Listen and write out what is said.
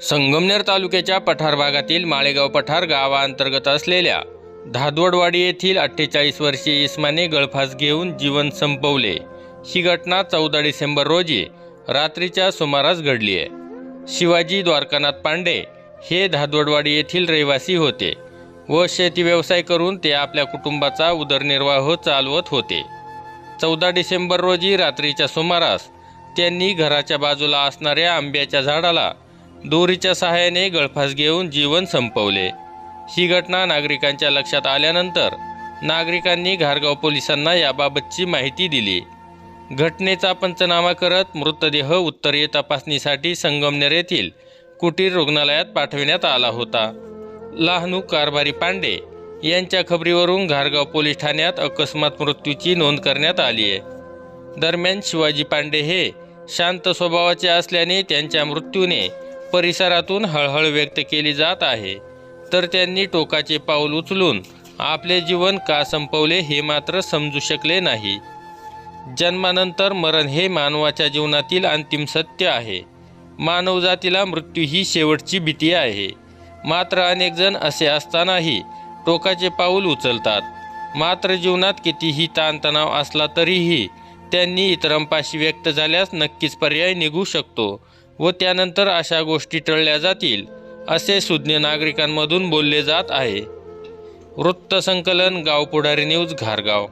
संगमनेर तालुक्याच्या पठार भागातील माळेगाव पठार गावाअंतर्गत असलेल्या धादवडवाडी येथील अठ्ठेचाळीस वर्षीय इस्माने गळफास घेऊन जीवन संपवले. ही घटना चौदा डिसेंबर रोजी रात्रीच्या सुमारास घडली आहे. शिवाजी द्वारकानाथ पांडे हे धादवडवाडी येथील रहिवासी होते व शेती व्यवसाय करून ते आपल्या कुटुंबाचा उदरनिर्वाह चालवत होते. चौदा डिसेंबर रोजी रात्रीच्या सुमारास त्यांनी घराच्या बाजूला असणाऱ्या आंब्याच्या झाडाला दोरीच्या सहाय्याने गळफास घेऊन जीवन संपवले. ही घटना नागरिकांच्या लक्षात आल्यानंतर नागरिकांनी घारगाव पोलिसांना याबाबतची माहिती दिली. घटनेचा पंचनामा करत मृतदेह उत्तरीय तपासणीसाठी संगमनेर येथील कुटीर रुग्णालयात पाठविण्यात आला होता. लहानू कारभारी पांडे यांच्या खबरीवरून घारगाव पोलीस ठाण्यात अकस्मात मृत्यूची नोंद करण्यात आली आहे. दरम्यान शिवाजी पांडे हे शांत स्वभावाचे असल्याने त्यांच्या मृत्यूने परिसरातून हळहळ व्यक्त केली जात आहे. तर त्यांनी टोकाचे पाऊल उचलून आपले जीवन का संपवले हे मात्र समजू शकले नाही. जन्मानंतर मरण हे मानवाच्या जीवनातील अंतिम सत्य आहे. मानवजातीला मृत्यू ही शेवटची भीती आहे. मात्र अनेकजण असे असतानाही टोकाचे पाऊल उचलतात. मात्र जीवनात कितीही ताणतणाव असला तरीही त्यांनी इतरांपाशी व्यक्त झाल्यास नक्कीच पर्याय निघू शकतो. व त्यानंतर अशा गोष्टी टळल्या जातील असे सुज्ञ नागरिकांमधून बोलले जात आहे. वृत्तसंकलन गाव पुढारी न्यूज घारगाव.